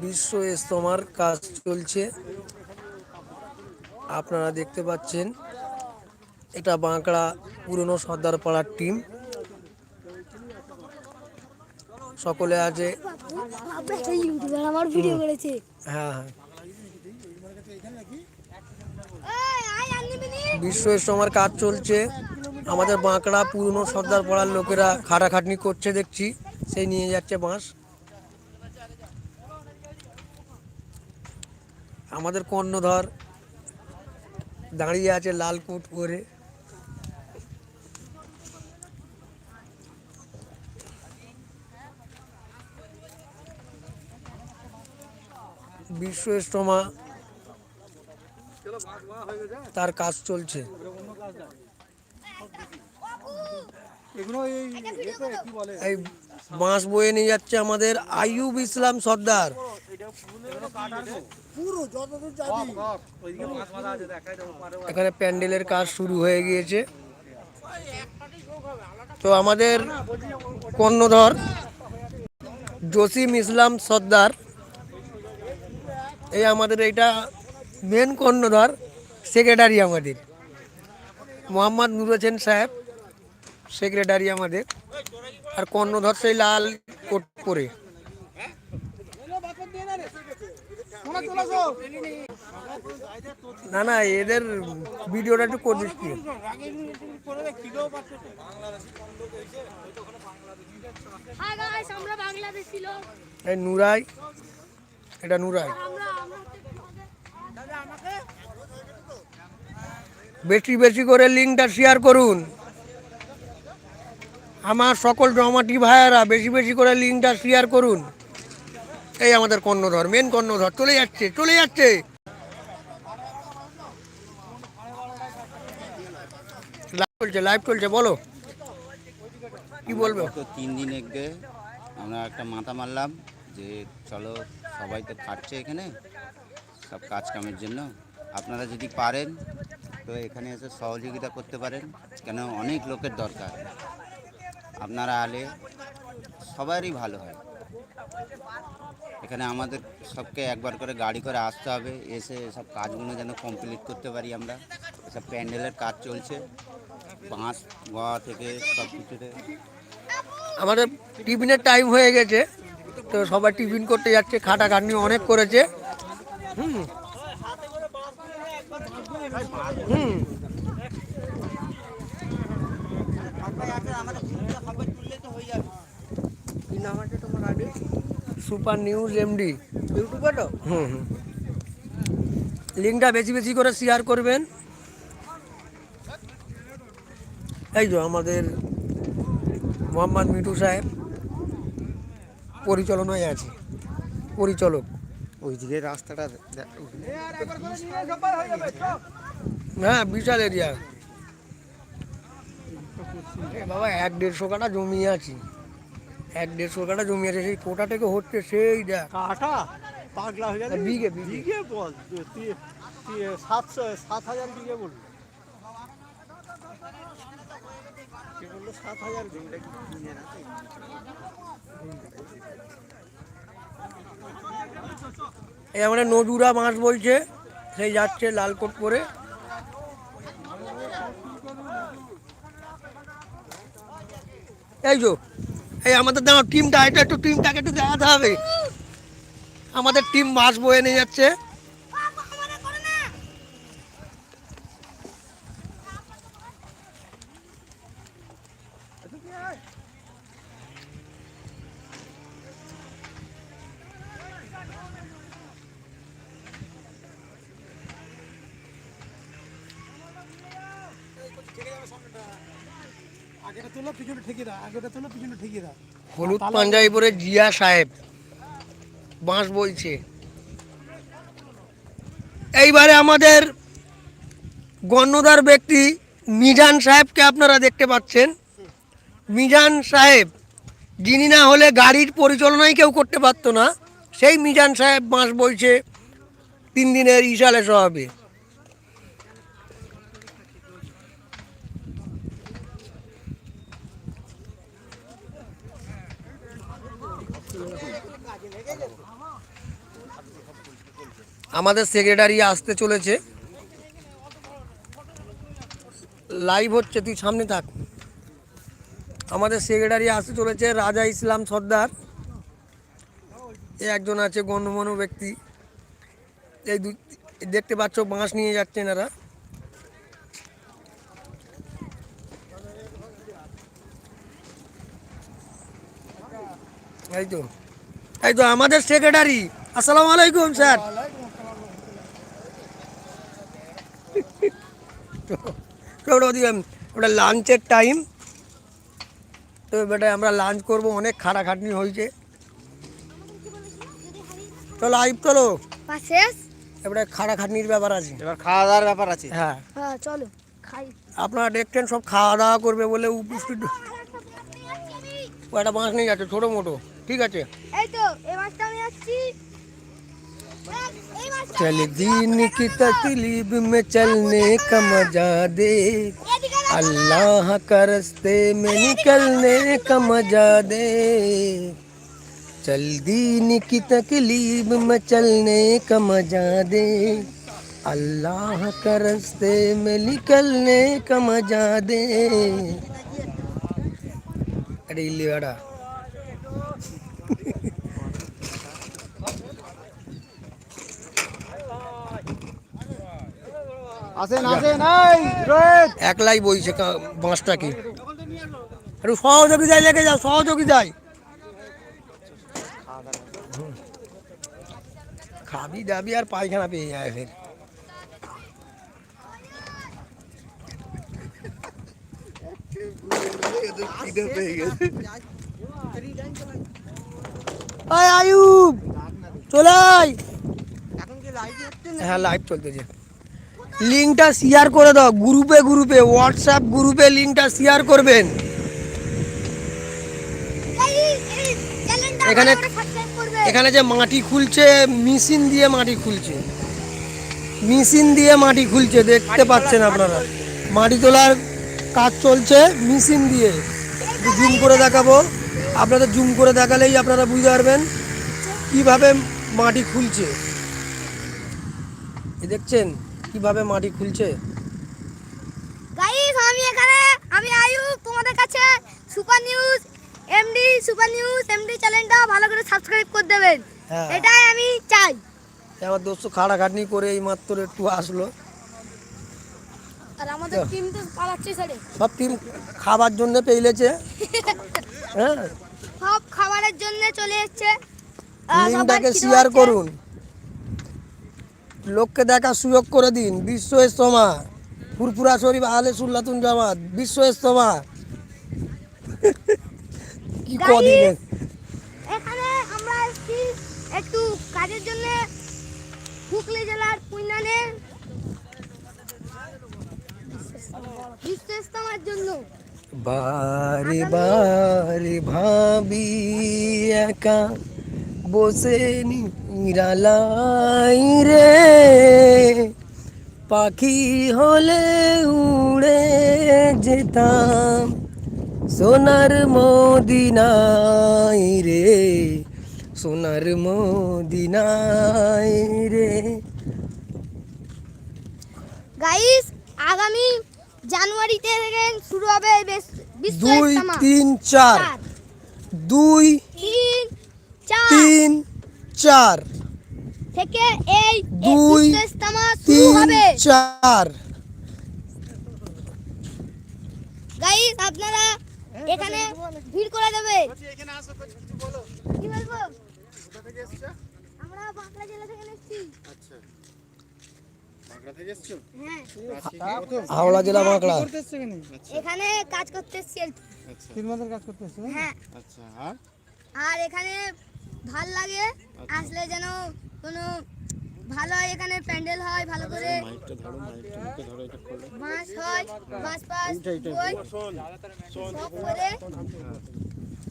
বিশ্ব ইস্তমার কাজ চলছে। আপনারা দেখতে পাচ্ছেন এটা বাঁকড়া পুরনো সর্দার পাড়ার টিম সকলে আছে হ্যাঁ হ্যাঁ? বিশ্ব ইস্তমার কাজ চলছে। আমাদের বাঁকড়া পুরনো সর্দার পাড়ার লোকেরা খাটাখাটনি করছে দেখছি। সেই নিয়ে যাচ্ছে বাঁশ। আমাদের কর্ণধর দাঁড়িয়ে আছে লাল কোট পরে। বিশ্ব ইস্তমা তার কাজ চলছে। এই বাঁশ বয়ে নিয়ে যাচ্ছে আমাদের আইয়ুব ইসলাম সর্দার। পুরো যতদূর যাবি এখানে প্যান্ডেলের কাজ শুরু হয়ে গিয়েছে। তো আমাদের কর্ণধর জসিম ইসলাম সর্দার এই আমাদের এইটা মেন কর্ণধর সেক্রেটারি আমাদের। মোহাম্মদ নুর হোসেন সাহেব সেক্রেটারি আমাদের। আর কর্ণধর সেই লাল কোট পরে। না না এদের ভিডিওটা একটু করে দিচ্ছি Hi guys, আমরা বাংলাদেশি লোক। এই নুরাই এটা নুরাই। বেশি বেশি করে লিঙ্কটা শেয়ার করুন। আমার সকল জমাটি ভাইয়েরা বেশি বেশি করে লিঙ্কটা শেয়ার করুন। এই আমাদের কর্ণধর মেন কর্ণধর, চলে যাচ্ছে চলে যাচ্ছে। লাইভ চলছে লাইভ চলছে, বলো। কি বলবে? তো তিন দিন এগে আমরা একটা মাথা মারলাম যে চলো সবাই তো খাটছে এখানে, সব কাজ কামের জন্য। আপনারা যদি পারেন, তো এখানে এসে সহযোগিতা করতে পারেন, কেন অনেক লোকের দরকার। আপনারা আলে সবারই ভালো হয়। এখানে আমাদের সবকে একবার করে গাড়ি করে আসতে হবে, এসে সব কাজগুলো যেন কমপ্লিট করতে পারি আমরা। সব প্যান্ডেলের কাজ চলছে, বাঁশ গোয়া থেকে সব কিছুতে। আমাদের টিফিনের টাইম হয়ে গেছে, তো সবাই টিফিন করতে যাচ্ছে, খাটা খাটাখাটনি অনেক করেছে। হুম। হুম। কি নাম আছে তোমার আইডি সুপার নিউজ এমডি ইউটিউবে তো? হুম হুম। লিঙ্কটা বেশি বেশি করে শেয়ার করবেন। এই তো আমাদের মোহাম্মদ মিঠু সাহেব পরিচালনায় আছে। পরিচালক। ওইদিকে রাস্তাটা হ্যাঁ বিশাল এরিয়া বাবা এক দেড়শো কাটা জমি আছে। এক দেড়শো কাটা জমি আছে সেই কোটা থেকে হচ্ছে সেই দেখ। কাটা? পাগলা হয়ে যাবে বিঘে বিঘে। বল। সাতশো সাত হাজার বিঘে বলল? সাত হাজার বিঘে এই আমাদের নজুরা মাছ বলছে সেই যাচ্ছে লালকোট পরে এই যো, এই আমাদের দাঁড়াও টিমটা এটা একটু টিমটাকে একটু দেখাতে হবে। আমাদের টিম মাছ বয়ে নিয়ে যাচ্ছে আগেটা তোলো পিছনে ঠেকে দাও আগেটা তোলো পিছনে ঠেকে দাও হলুদ পাঞ্জাবি পরে জিয়া সাহেব বাঁশ বলছে এইবারে আমাদের গণ্যদার ব্যক্তি মিজান সাহেবকে আপনারা দেখতে পাচ্ছেন। মিজান সাহেব যিনি না হলে গাড়ির পরিচালনাই কেউ করতে পারতো না সেই মিজান সাহেব বাঁশ বলছে তিন দিনের ইশালে সহাবে আমাদের সেক্রেটারি আসতে চলেছে। লাইভ হচ্ছে, তুই সামনে থাক। আমাদের সেক্রেটারি আসতে চলেছে রাজা ইসলাম সর্দার। এ একজন আছে গণ্যমান্য ব্যক্তি। এই দু দেখতে পাচ্ছ, বাঁশ নিয়ে যাচ্ছেন এরা। এই তো। এই তো আমাদের সেক্রেটারি আসসালামু আলাইকুম স্যার। তো ওটা লাঞ্চের টাইম তো বেটা আমরা লাঞ্চ করব অনেক খাটাখাটনি হয়েছে। চলো লাইভ চলো। এবারে খাটাখাটনির ব্যাপার আছে। এবার খাওয়া দাওয়ার ব্যাপার আছে। হ্যাঁ। হ্যাঁ চলো খাই। আপনারা দেখছেন সব খাওয়া দাওয়া করবে বলে উপস্থিত। ও একটা বাঁশ নিয়ে যাচ্ছে ছোটো মোটো। ঠিক আছে এই তো এই মাছটা আমি যাচ্ছি এই মাছটা चल दीन की तकलीफ में चलने का मजा दे এদিকে রাখ। अल्लाह का रस्ते में निकलने का मजा दे चल दीन की तकलीफ में चलने का मजा दे अल्लाह का रस्ते में निकलने का मजा दे अरे इल्ली একলাই বইছে বাঁশটাকে একটু সহযোগিতায় লেগে যাও সহযোগিতায়। খাবি দাবি আর পায়খানা পেয়ে যায় ফের। আয় আয়ুব চলে আয়। হ্যাঁ লাইভ চলতেছে। লিঙ্কটা শেয়ার করে দাও গ্রুপে গ্রুপে হোয়াটসঅ্যাপ গ্রুপে লিঙ্কটা শেয়ার করবেন। এখানে- এখানে যে মাটি খুলছে মেশিন দিয়ে মাটি খুলছে। মেশিন দিয়ে মাটি খুলছে দেখতে পাচ্ছেন আপনারা। মাটি তোলার কাজ চলছে মেশিন দিয়ে। জুম করে দেখাবো। আপনাদের জুম করে দেখালেই আপনারা বুঝতে পারবেন কীভাবে মাটি খুলছে। দেখছেন? কীভাবে মাটি খুলছে? গাইস আমি এখানে আমি আয়ুব তোমাদের কাছে super news MD super news MD চ্যানেলটা ভালো করে সাবস্ক্রাইব করে দেবেন। হ্যাঁ। এটাই আমি চাই। আমার দোস্ত খাটাখাটনি করে এই মাত্র একটু আসলো। আর আমাদের টিম তো পালাচ্ছে ছেড়ে সব টিম খাবার জন্য পেইলেছে হ্যাঁ। সব খাবারের জন্য চলে এসেছে। সবার শেয়ার করুন। লোককে দেখার সুযোগ করে দিন। বিশ্ব ইস্তমা ফুরফুরা শরীফ আহলে সুল্লাতুন জামাত বিশ্ব ইস্তমা কি কদিন এখানে আমরা এসেছি একটু কাজের জন্য হুগলি জেলার পুইনানে। বিশ্ব ইস্তেমার জন্য। বারে বারে ভাবি একা বসে নিরালাই রে। পাখি হলে উড়ে যেতাম সোনার মদিনাই রে সোনার মদিনাই রে। গাইস আগামী জানুয়ারি থেকে শুরু হবে দুই তিন চার, দুই তিন চার। তিন চার। থেকে এই দুই, তিন চার। গাইস আপনারা এখানে ভিড় করে দেবে। এখানে আসো কিছু বলো। কি বলব? কোথা থেকে এসছো? আমরা বাঁকুড়া জেলা থেকে এসেছি। আচ্ছা। হ্যাঁ। হাওড়া জেলা বাঁকড়া। এখানে? কাজ করতে এসেছি। আচ্ছা। তিন মাসের কাজ করতে এসছো? হ্যাঁ। আচ্ছা আর এখানে ভালো লাগে আসলে যেন কোনো ভালো হয় এখানে প্যান্ডেল হয় ভালো করে মাইকটা ধরো মাইকটা মুখে ধরো বাঁশ হয় বাঁশ পাস বই সব করে।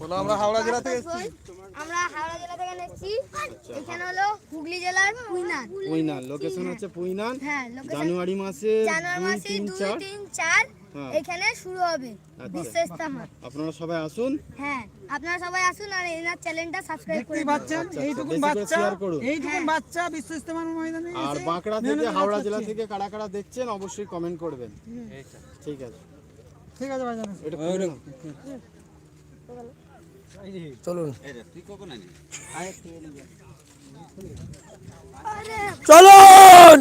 বলো আমরা হাওড়া জেলা থেকে বই। আমরা হাওড়া জেলা থেকে এসেছি। এখানে হলো হুগলি জেলার পুইনার পুইনান লোকেশন হচ্ছে পুইনান। হ্যাঁ জানুয়ারি মাসে জানুয়ারি মাসে তিন দুই চার। তিন চার। হ্যাঁ। এখানে শুরু হবে। বিশ্ব ইস্তেমা আপনারা সবাই আসুন। হ্যাঁ আপনারা সবাই আসুন আর এনার চ্যানেলটা সাবস্ক্রাইব করে দেখতেই দিন। আচ্ছা, এইটুকুন বাচ্চা share এইটুকুন বাচ্চা বিশ্ব ইস্তেমার ময়দানে আর বাঁকড়া থেকে হাওড়া জেলা থেকে কারা কারা দেখছেন অবশ্যই কমেন্ট করবেন। ঠিক আছে। ঠিক আছে ভাইজান। এটা। চলুন। তুই কখন আনিস আরে চলুন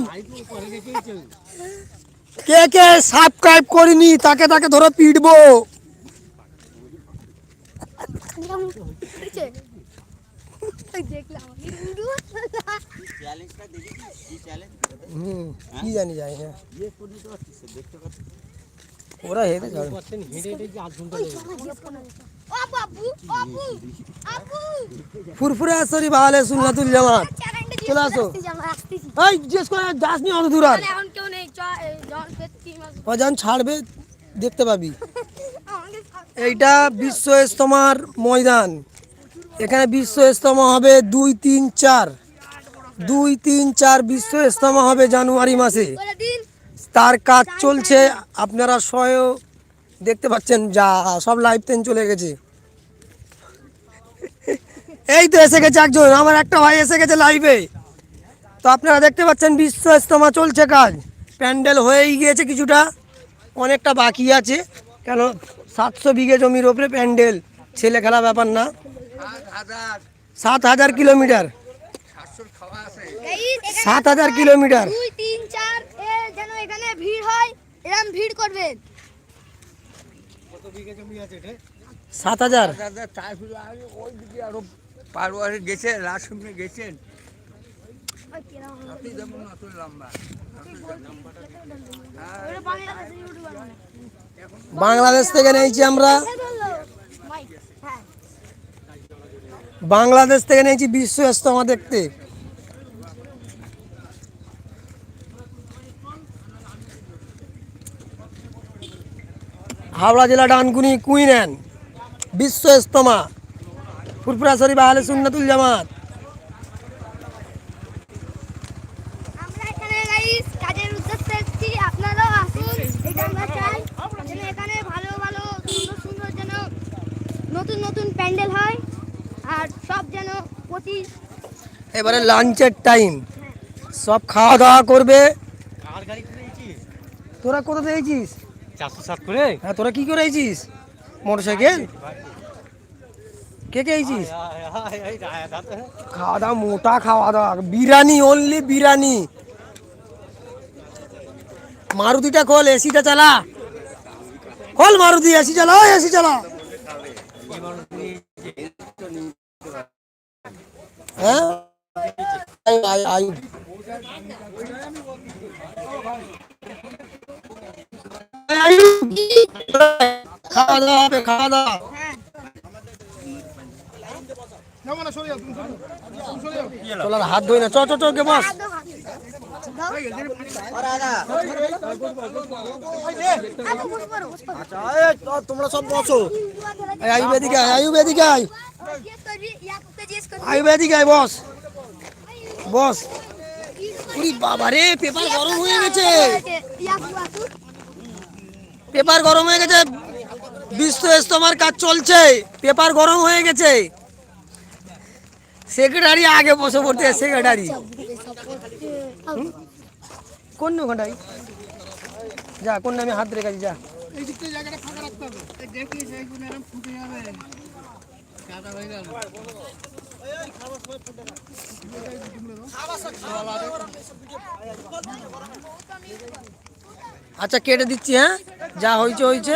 কে কে সাবস্ক্রাইব করিনি তাকে তাকে ধরে পিটবো। ওই দেখলাম চ্যালেঞ্জটা দেখেছিস কি চ্যালেঞ্জ হুম কি জানি যাই হ্যাঁ। ওরা হেঁটে যাবে। ও বাবু আপু আপু ফুরফুরে আসরি বাহালে সুন্নাতুল জামাত। চ্যানেলটা চলে আসো। এই জিজ্ঞেস করে যাস নি অত দূর আর। মানে ও যখন ছাড়বে দেখতে পাবি। এইটা বিশ্ব ইস্তমার ময়দান। এখানে বিশ্ব ইস্তমা হবে দুই তিন চার। দুই তিন চার বিশ্ব ইস্তমা হবে জানুয়ারি মাসে। তার কাজ চলছে আপনারা স্বয়ং দেখতে পাচ্ছেন যা সব লাইভ তেন চলে গেছে। এই তো এসে গেছে একজন আমার একটা ভাই এসে গেছে লাইভে তো আপনারা দেখতে পাচ্ছেন বিশ্ব ইস্তমা চলছে কাজ। প্যান্ডেল হয়েই গিয়েছে কিছুটা অনেকটা বাকি আছে। কেন সাতশো বিঘে জমির ওপরে প্যান্ডেল ছেলে খেলা ব্যাপার না। সাত হাজার কিলোমিটার। সাত হাজার কিলোমিটার। দুই তিন চার এ যেন এখানে ভিড় হয় এরকম ভিড় করবেন সাত হাজার। পারোয়ারে গেছে রাসমে গেছেন? আপনি যেমন অত লম্বা ওটা বাংলাদেশে থেকে নিয়েছি আমরা। হ্যাঁ। বাংলাদেশ থেকে নিয়েছি বিশ্ব ইস্তমা দেখতে। হাওড়া জেলা ডানকুনি কুইনেন বিশ্ব ইস্তমা ফুরফুরা শরীফ আহলে সুন্নাতুল জামাত। আমরা এখানে গাইস কাজের উদ্দেশ্যে এসেছি আপনারাও আসুন এটা আমরা চাই। যেন এখানে ভালো ভালো সুন্দর সুন্দর যেন নতুন নতুন প্যান্ডেল হয় আর সব যেন প্রতি এবারে লাঞ্চের টাইম সব খাওয়া দাওয়া করবে। তোরা কোথা দিয়েছিস চারশো সাত করে। হ্যাঁ তোরা কি করে আইছিস মোটর সাইকেল কে কে আইছিস খাওয়া দাওয়া, মোটা খাওয়া দাওয়া, বিরিয়ানি অনলি বিরিয়ানি। মারুতিটা খোল, এসিটা চালা। খোল মারুতি, এসি চালা এসি চালা। হ্যাঁ? খাওয়া দাওয়া খাওয়া দাওয়া হ্যাঁ তোলার হাত ধুই না। চ চ গে বস। তোমরা সব বসো আয়ুব এদিকে আয়। আয়, বস। বস। উরি বাবা রে, পেপার গরম হয়ে গেছে। পেপার গরম হয়ে গেছে। বিশ্ব ইস্তমার কাজ চলছে। পেপার গরম হয়ে গেছে। সেক্রেটারি আগে বসে পড়তে সেক্রেটারি কোন ওখানটাই যা কোন আমি হাত রেখেছি যা এই দিকটা জায়গাটা ফাঁকা রাখতে হবে এই দেখিস এইগুলো এরকম ফুটে যাবে কাদা হয়ে গেল আচ্ছা কেটে দিচ্ছি হ্যাঁ যা হয়েছে হয়েছে